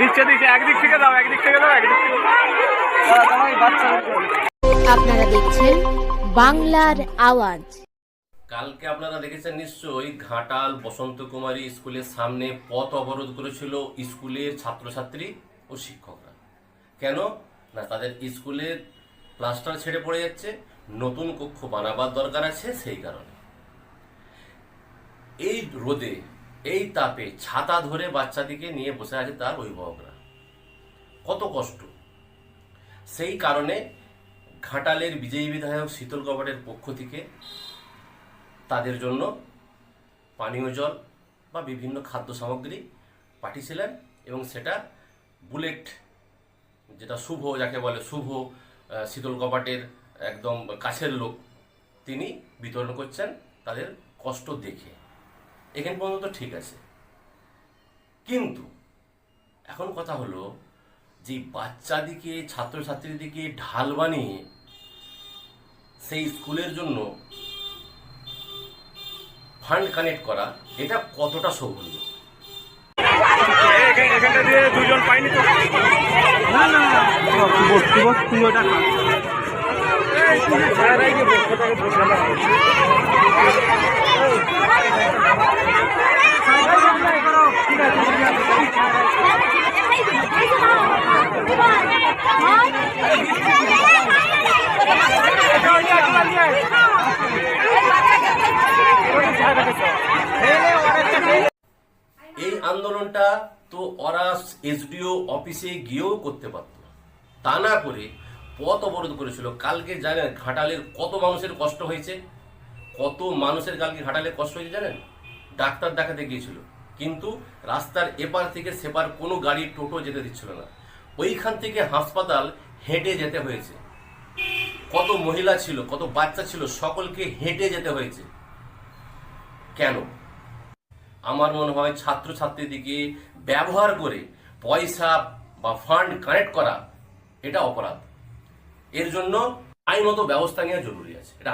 দিচ্ছে দিচ্ছে। একদিক থেকে দাও একদিক থেকে দাও একদিক থেকে আপনারা দেখছেন বাংলার আওয়াজ। কালকে আপনারা দেখেছেন নিশ্চয়ই ঘাটাল বসন্ত কুমারী স্কুলের সামনে পথ অবরোধ করেছিল স্কুলের ছাত্রছাত্রী ও শিক্ষকরা। কেন? না তাদের স্কুলের প্লাস্টার ছেড়ে পড়ে যাচ্ছে নতুন কক্ষ বানাবার দরকার আছে সেই কারণে। এই রোদে এই তাপে ছাতা ধরে বাচ্চাদিকে নিয়ে বসে আছে তার অভিভাবকরা। কত কষ্ট। সেই কারণে ঘাটালের বিজয়ী বিধায়ক শীতল কবাটের পক্ষ থেকে তাদের জন্য পানীয় জল বা বিভিন্ন খাদ্য সামগ্রী পাঠিয়েছিলেন এবং সেটা বুলেট যেটা শুভ, যাকে বলে শুভ শীতল কপাটের একদম কাছের লোক, তিনি বিতরণ করছেন তাদের কষ্ট দেখে। এখান পর্যন্ত ঠিক আছে কিন্তু এখন কথা হলো যে বাচ্চাদিকে ছাত্রছাত্রীদিকে ঢাল বানিয়ে সেই স্কুলের জন্য ফান্ড কানেক্ট করা এটা কতটা শোভনীয় এখানটা দিয়ে দুজন পাইনি তো এই আন্দোলনটা তো ওরা এসডিও অফিসে গিয়েও করতে পারত। তা না করে পথ অবরোধ করেছিল। কালকে জানেন ঘাটালের কত মানুষের কষ্ট হয়েছে? কত মানুষের কালকে ঘাটালে কষ্ট হয়েছে জানেন? ডাক্তার দেখাতে গিয়েছিল। কিন্তু রাস্তার এপার থেকে সেপার কোনো গাড়ি টোটো যেতে দিচ্ছিল না। ওইখান থেকে হাসপাতাল হেঁটে যেতে হয়েছে। কত মহিলা ছিল, কত বাচ্চা ছিল, সকলকে হেঁটে যেতে হয়েছে। কেন? আমার মনে হয় ছাত্রছাত্রীদিকে ব্যবহার করে পয়সা বা ফান্ড কানেক্ট করা এটা অপরাধ। এর জন্য আইনত ব্যবস্থা নেওয়া জরুরি আছে। এটা